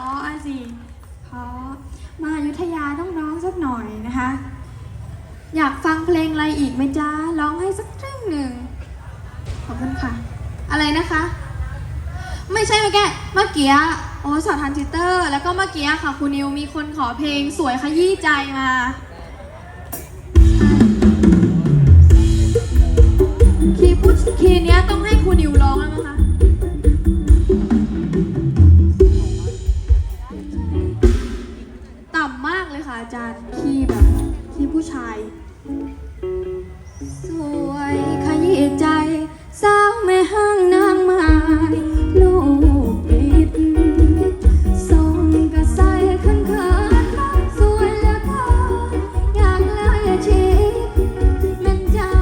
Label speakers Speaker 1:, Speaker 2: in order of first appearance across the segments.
Speaker 1: อ่อสิเพรมาอยุธยาต้องร้องสักหน่อยนะคะ อยากฟังเพลงอะไรอีกไหมจ้าร้องให้สักเรื่องหนึ่งขอบคุณค่ะ อะไรนะคะ ไม่ใช่เมื่อกี้เมื่อกี้โอ้สอดทันทิเตอร์ แล้วก็เมื่อกี้ค่ะคุณนิวมีคนขอเพลงสวยขยี้ใจมาคีย์พูดคีย์เนี้ยต้องให้คุณนิวร้องแล้วนะคะ ผู้ชาย สวยขยี้ใจ สาวแม่ห้างนางไม้ลูกปิดทรงกระใสขันขาดสวยเหลือเกินอยากไล่ชิดแม่นเจ้า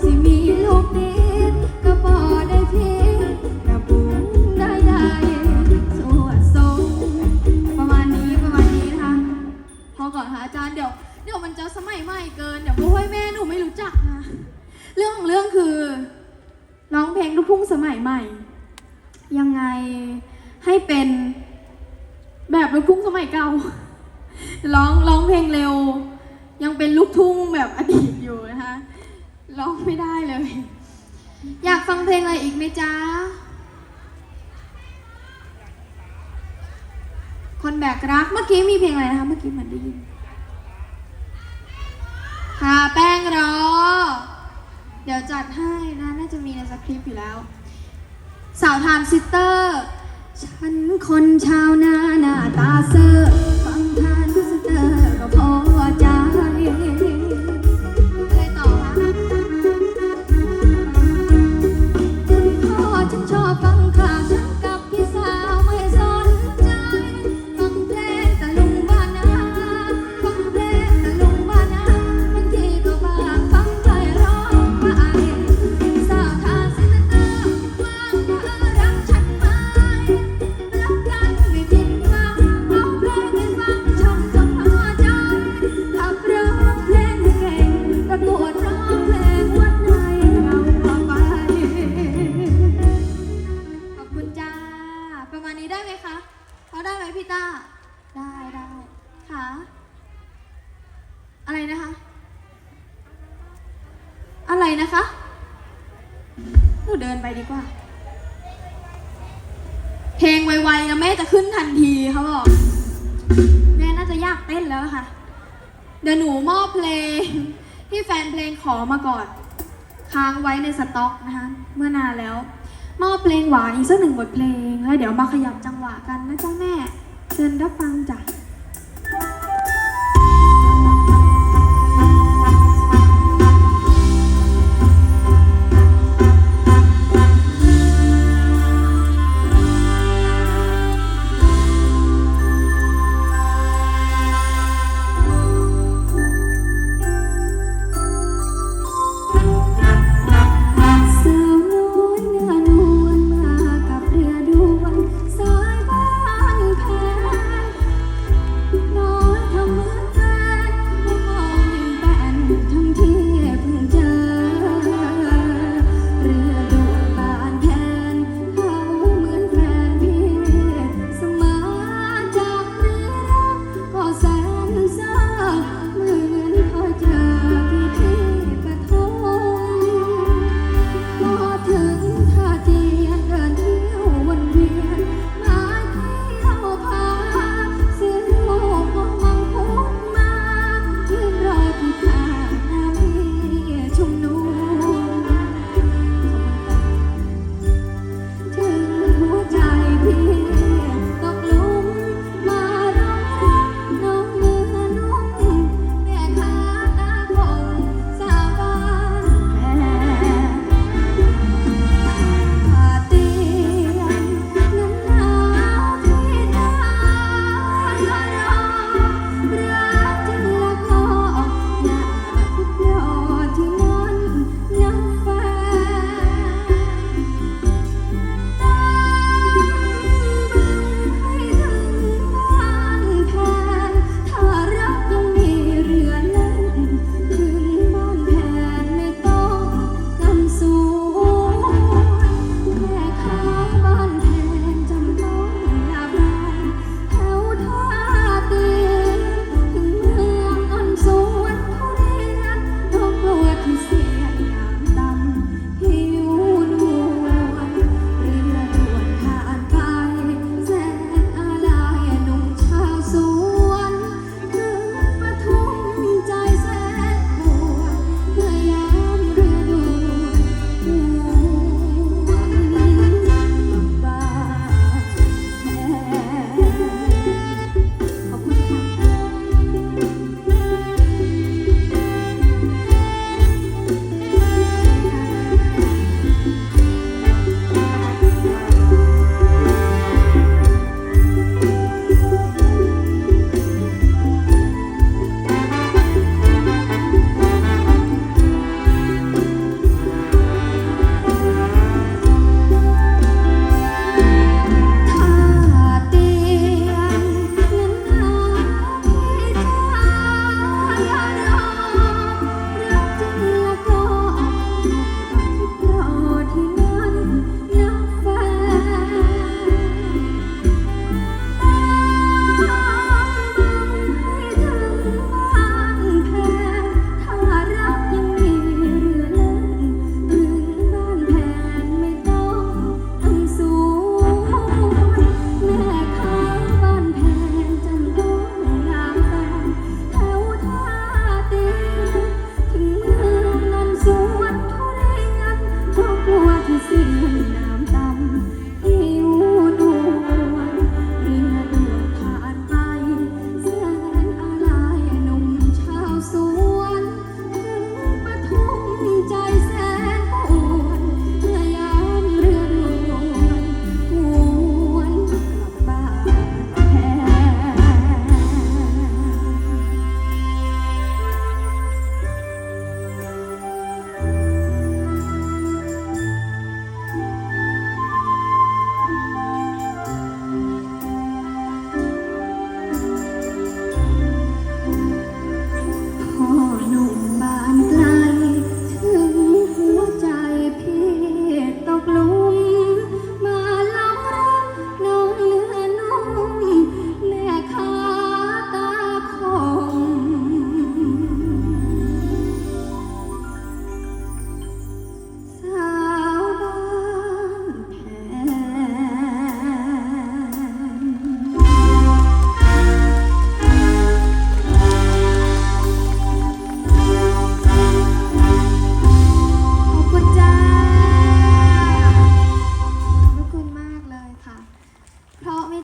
Speaker 1: สิมีลูกนิดก็บ่ได้พิดระบุได้ได้สวดทรงประมาณนี้ประมาณนี้นะคะพอก่อนค่ะอาจารย์เดี๋ยว เดี๋ยวมันจะสมัยใหม่เกิน เดี๋ยวพ่อแม่หนูไม่รู้จักนะ เรื่องของเรื่องคือร้องเพลงลูกทุ่งสมัยใหม่ ยังไงให้เป็นแบบลูกทุ่งสมัยเก่า ร้องร้องเพลงเร็ว ยังเป็นลูกทุ่งแบบอดีตอยู่นะคะร้องไม่ได้เลย อยากฟังเพลงอะไรอีกไหมจ๊ะ คนแบกรักเมื่อกี้มีเพลงอะไรนะคะ เมื่อกี้เหมือนได้ยิน หาแป้งรอ เดี๋ยวจัดให้นะน่าจะมีในสคริปต์อยู่แล้ว สาวทานซิสเตอร์ ฉันคนชาวนาหน้าตาเซอร์ นี้ได้ไหมคะพอได้ไหมพี่ต้า ได้ได้ค่ะ อะไรนะคะ อะไรนะคะหนูเดินไปดีกว่า เพลงไวๆนะแม่จะขึ้นทันทีเขาบอกแม่น่าจะยากเต้นแล้วค่ะ เดี๋ยวหนูมอบเพลงที่แฟนเพลงขอมาก่อน ค้างไว้ในสต็อกนะคะ เมื่อนานแล้ว มอบเพลงหวานอีกสักหนึ่งบทเพลง แล้วเดี๋ยวมาขยับจังหวะกันนะจ๊ะแม่ เชิญรับฟังจ้ะ